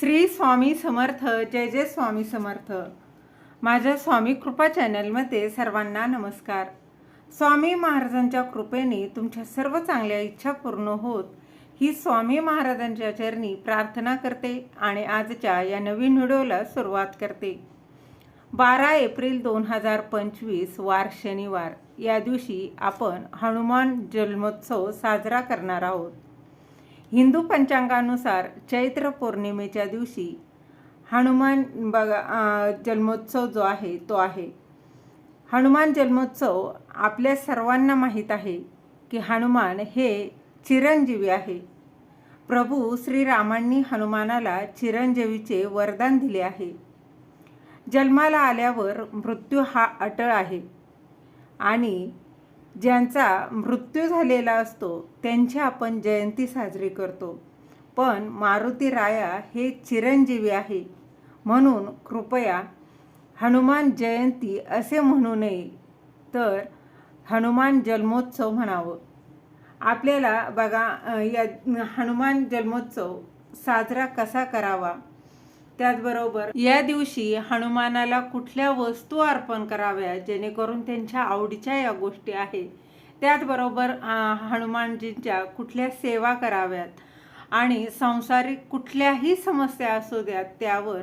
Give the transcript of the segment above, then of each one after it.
श्री स्वामी समर्थ जय जय स्वामी समर्थ. माझ्या स्वामी कृपा चॅनलमध्ये सर्वांना नमस्कार. स्वामी महाराजांच्या कृपेने तुमच्या सर्व चांगल्या इच्छा पूर्ण होत ही स्वामी महाराजांच्या चरणी प्रार्थना करते आणि आजच्या या नवीन व्हिडिओला सुरुवात करते. बारा एप्रिल दोन हजार पंचवीस वार शनिवार. या दिवशी आपण हनुमान जन्मोत्सव साजरा करणार आहोत. हिंदू पंचांगानुसार चैत्र पौर्णिमेच्या दिवशी हनुमान बघा जन्मोत्सव जो आहे तो आहे. हनुमान जन्मोत्सव आपल्या सर्वांना माहीत आहे की हनुमान हे चिरंजीवी आहे. प्रभू श्रीरामांनी हनुमानाला चिरंजीवीचे वरदान दिले आहे. जन्माला आल्यावर मृत्यू हा अटळ आहे आणि ज्यांचा मृत्यू झालेला असतो त्यांची आपण जयंती साजरी करतो. पण मारुती राया हे चिरंजीवी आहे. म्हणून कृपया हनुमान जयंती असे म्हणू नये. तर हनुमान जन्मोत्सव म्हणावं. आपल्याला बघा या हनुमान जन्मोत्सव साजरा कसा करावा? त्याचबरोबर या दिवशी हनुमानाला कुठल्या वस्तू अर्पण कराव्या जेणेकरून त्यांच्या आवडीच्या या गोष्टी आहेत. त्याचबरोबर हनुमानजींच्या कुठल्या सेवा कराव्यात आणि सांसारिक कुठल्याही समस्या असू द्यात त्यावर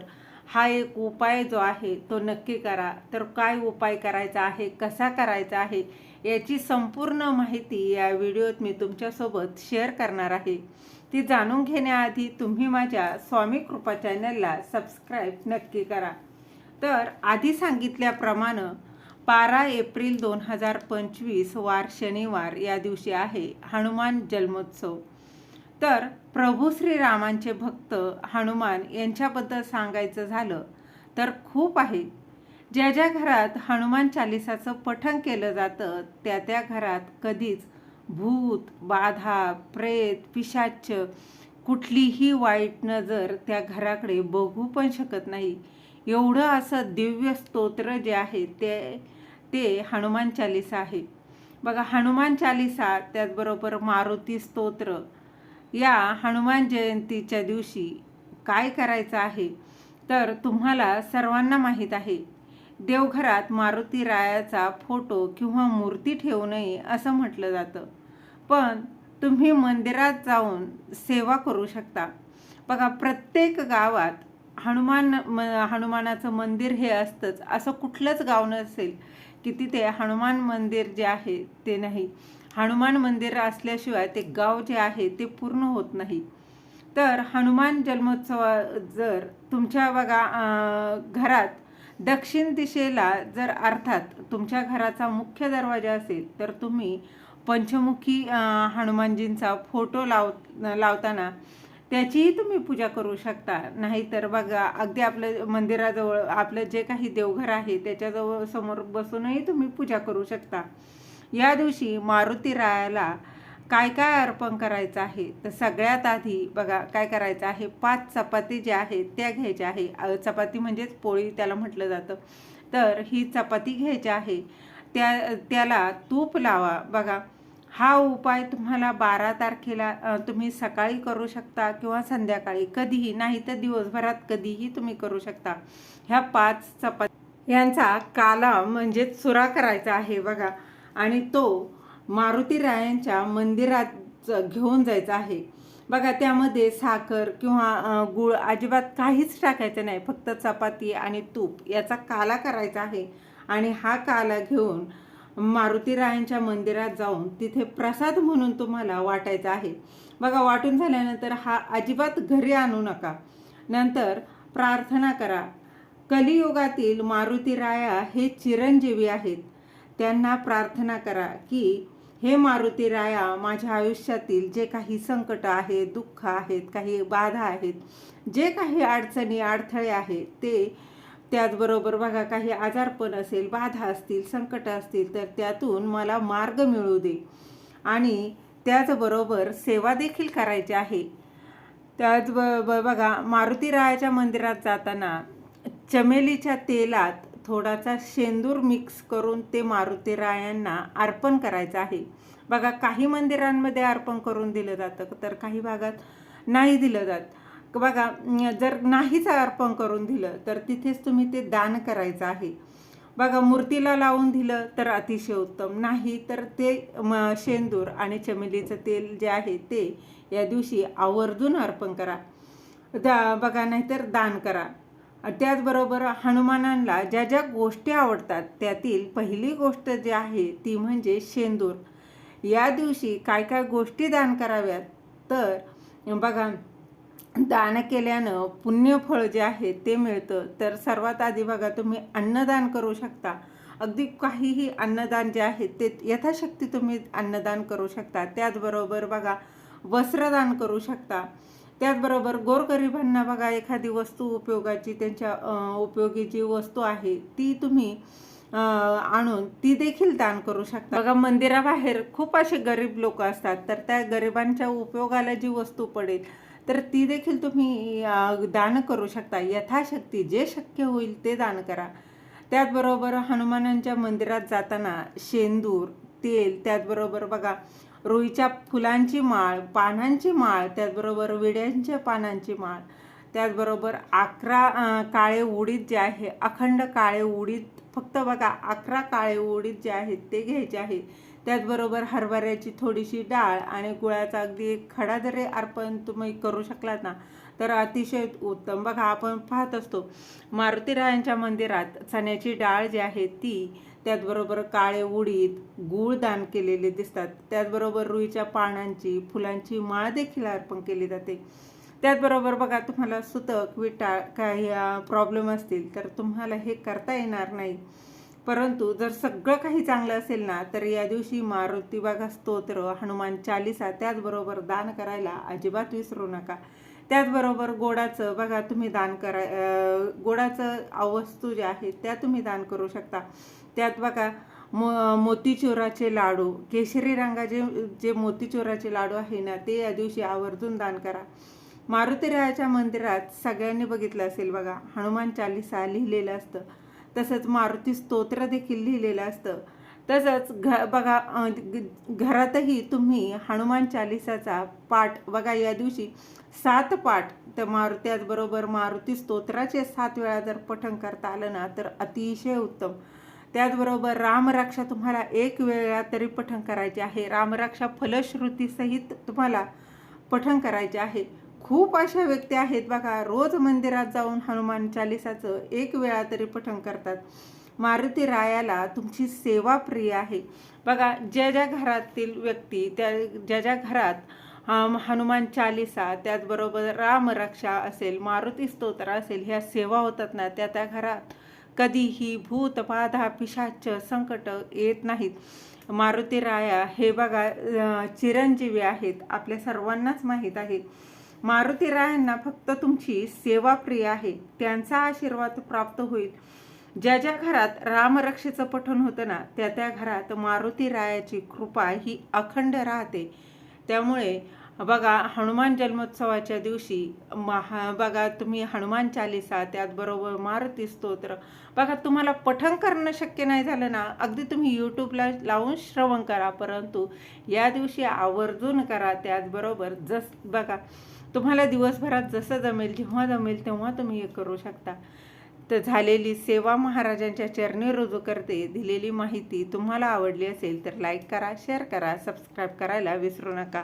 हा एक उपाय जो आहे तो नक्की करा. तर काय उपाय करायचा आहे कसा करायचा आहे याची संपूर्ण माहिती या व्हिडिओत मी तुमच्यासोबत शेअर करणार आहे. ती जाणून घेण्याआधी तुम्ही माझ्या स्वामी कृपा चॅनलला सबस्क्राईब नक्की करा. तर आधी सांगितल्याप्रमाणे बारा एप्रिल दोन हजार पंचवीस वार शनिवार या दिवशी आहे हनुमान जन्मोत्सव. तर प्रभू श्रीरामांचे भक्त हनुमान यांच्याबद्दल सांगायचं झालं तर खूप आहे. ज्या ज्या घरात हनुमान चालिसाचं पठण केलं जातं त्या त्या घरात कधीच भूत बाधा प्रेत पिशाच कुठलीही वाईट नजर त्या घराकडे बघू पण शकत नाही. एवढं असं दिव्य स्तोत्र जे आहे ते ते हनुमान चालिसा आहे. बघा हनुमान चालिसा त्याचबरोबर मारुती स्तोत्र या हनुमान जयंतीच्या दिवशी काय करायचं आहे? तर तुम्हाला सर्वांना माहीत आहे देवघरात मारुती रायाचा फोटो किंवा मूर्ती ठेवू नये असं म्हटलं जातं. पण तुम्ही मंदिरात जाऊन सेवा करू शकता. बघा प्रत्येक गावात हनुमान म हनुमानाचं मंदिर हे असतंच. असं कुठलंच गाव नसेल की तिथे हनुमान मंदिर जे आहे ते नाही. हनुमान मंदिर असल्याशिवाय ते गाव जे आहे ते पूर्ण होत नाही. तर हनुमान जन्मोत्सव जर तुमच्या बघा घरात दक्षिण दिशेला जर अर्थात तुमच्या घराचा मुख्य दरवाजा असेल तर तुम्ही पंचमुखी हनुमानजींचा फोटो लाव लावताना त्याचीही तुम्ही पूजा करू शकता. नाहीतर बघा अगदी आपलं मंदिराजवळ आपलं जे काही देवघर आहे त्याच्याजवळ समोर बसूनही तुम्ही पूजा करू शकता. या दिवशी मारुती रायाला काय काय अर्पण करायचं आहे? तर सगळ्यात आधी बघा काय करायचं आहे? पाच चपाती ज्या आहेत त्या घ्यायच्या आहे. चपाती म्हणजेच पोळी त्याला म्हटलं जातं. तर ही चपाती घ्यायची आहे. त्या त्याला तूप लावा. बघा हा उपाय तुम्हाला बारा तारखेला तुम्ही सकाळी करू शकता किंवा संध्याकाळी. कधीही नाही तर दिवसभरात कधीही तुम्ही करू शकता. ह्या पाच चपाती यांचा काला म्हणजेच चुरा करायचा आहे बघा. आणि तो मारुती रायांच्या मंदिरात घेऊन जायचं आहे. बघा त्यामध्ये साखर किंवा गूळ गुळ अजिबात काहीच टाकायचं नाही. फक्त चपाती आणि तूप याचा काला करायचा आहे. आणि हा काला घेऊन मारुती रायांच्या मंदिरात जाऊन तिथे प्रसाद म्हणून तुम्हाला वाटायचा आहे. बघा वाटून झाल्यानंतर हा अजिबात घरी आणू नका. नंतर प्रार्थना करा. कलियुगातील मारुती राया हे चिरंजीवी आहेत. त्यांना प्रार्थना करा की हे मारुती राया माझ्या आयुष्यातील जे काही संकट आहेत दुःख आहेत काही बाधा आहेत जे काही अडचणी अडथळे आहेत ते त्याचबरोबर बघा काही आजारपण असेल बाधा असतील संकट असतील तर त्यातून मला मार्ग मिळू दे. आणि त्याचबरोबर सेवा देखील करायची आहे. त्याच ब- ब- बघा मारुती रायाच्या मंदिरात जाताना चमेलीच्या तेलात थोडासा शेंदूर मिक्स करून ते मारुती रायांना अर्पण करायचं आहे. बघा काही मंदिरांमध्ये अर्पण करून दिलं जातं तर काही भागात नाही दिलं जात. बघा जर नाहीच अर्पण करून दिलं तर तिथेच तुम्ही ते दान करायचं आहे. बघा मूर्तीला लावून दिलं तर अतिशय उत्तम. नाही तर ते म शेंदूर आणि चमेलीचं तेल जे आहे ते या दिवशी आवर्जून अर्पण करा. दा बघा नाहीतर दान करा. त्याचबरोबर हनुमानांना ज्या ज्या गोष्टी आवडतात त्यातील पहिली गोष्ट जी आहे ती म्हणजे शेंदूर. या दिवशी काय काय गोष्टी दान कराव्यात? तर बघा दान केल्यानं पुण्यफळ जे आहे ते मिळतं. तर सर्वात आधी बघा तुम्ही अन्नदान करू शकता. अगदी काहीही अन्नदान जे आहे ते यथाशक्ती तुम्ही अन्नदान करू शकता. त्याचबरोबर बघा वस्त्रदान करू शकता. त्याचबरोबर गोरगरिबांना बघा एखादी वस्तू उपयोगाची त्यांच्या उपयोगी जी वस्तू आहे ती तुम्ही आणून ती देखील दान करू शकता. बघा मंदिराबाहेर खूप असे गरीब लोक असतात तर त्या गरिबांच्या उपयोगाला जी वस्तू पडेल तर ती देखील तुम्ही दान करू शकता. यथाशक्ती जे शक्य होईल ते दान करा. त्याचबरोबर हनुमानांच्या मंदिरात जाताना शेंदूर तेल त्याचबरोबर बघा रुईच्या फुलांची माळ पानांची माळ त्याचबरोबर विड्यांच्या पानांची माळ त्याचबरोबर अकरा काळे उडीद जे आहे अखंड काळे उडीद फक्त बघा अकरा काळे उडीद जे आहेत ते घ्यायचे आहे त्याचबरोबर हरभऱ्याची थोडीशी डाळ आणि गुळाचा अगदी एक खडा जरी अर्पण तुम्ही करू शकलात ना तर अतिशय उत्तम. बघा आपण पाहत असतो मारुतीरायांच्या मंदिरात चण्याची डाळ जी आहे ती त्याचबरोबर काळे उडीद गूळ दान केलेले दिसतात. त्याचबरोबर रुईच्या पानांची फुलांची माळ देखील अर्पण केली जाते. त्याचबरोबर बघा तुम्हाला सुतक विटाळ काही प्रॉब्लेम असतील तर तुम्हाला हे करता येणार नाही. परंतु जर सगळं काही चांगलं असेल ना तर या दिवशी मारुती स्तोत्र हनुमान चालिसा त्याचबरोबर दान करायला अजिबात विसरू नका. त्याचबरोबर गोडाचं बघा तुम्ही दान करा गोडाचं अवस्तू ज्या आहेत त्या तुम्ही दान करू शकता. त्यात बघा मो मोतीचुराचे लाडू केशरी रंगाचे जे मोतीचुराचे लाडू आहे ना ते या दिवशी आवर्जून दान करा. मारुतीरायाच्या मंदिरात सगळ्यांनी बघितलं असेल बघा हनुमान चालिसा लिहिलेलं असतं. तसंच मारुती स्तोत्र देखील लिहिलेलं असतं. तसंच घ बघा ग- घरातही तुम्ही हनुमान चालिसाचा पाठ बघा या दिवशी सात पाठ तर मारु त्याचबरोबर मारुती स्तोत्राचे सात वेळा जर पठण करता आलं ना तर अतिशय उत्तम. त्याचबरोबर रामरक्षा तुम्हाला एक वेळा तरी पठण करायचे आहे. रामरक्षा फलश्रुतीसहित तुम्हाला पठण करायचे आहे. खूप अशा व्यक्ती आहेत बघा रोज मंदिरात जाऊन हनुमान चालिसाचं एक वेळा तरी पठण करतात. मारुती रायाला तुमची सेवा प्रिय आहे. बघा ज्या ज्या घरातील व्यक्ती त्या ज्या ज्या घरात हनुमान चालिसा त्याचबरोबर रामरक्षा असेल मारुती स्तोत्र असेल ह्या सेवा होतात ना त्या त्या घरात कधीही भूत बाधा पिशाच संकट येत नाहीत. मारुती राया हे बघा चिरंजीवी आहेत आपल्या सर्वांनाच माहीत आहे मारुती रायांना फक्त तुमची सेवा प्रिय आहे. त्यांचा आशीर्वाद प्राप्त होईल. ज्या ज्या घरात रामरक्षेचं पठण होतं ना त्या त्या घरात मारुती रायाची कृपा ही अखंड राहते. त्यामुळे बघा हनुमान जन्मोत्सवाच्या दिवशी महा बघा तुम्ही हनुमान चालिसा त्याचबरोबर मारुती स्तोत्र. बघा तुम्हाला पठण करणं शक्य नाही झालं ना अगदी तुम्ही यूट्यूबला लावून श्रवण करा परंतु या दिवशी आवर्जून करा त्याचबरोबर जस बघा तुम्हाला दिवसभरात जसं जमेल जेव्हा जमेल तेव्हा तुम्ही हे करू शकता. तर झालेली सेवा महाराजांच्या चरणी रुजू करते दिलेली माहिती तुम्हाला आवडली असेल तर लाईक करा शेअर करा सबस्क्राईब करायला विसरू नका.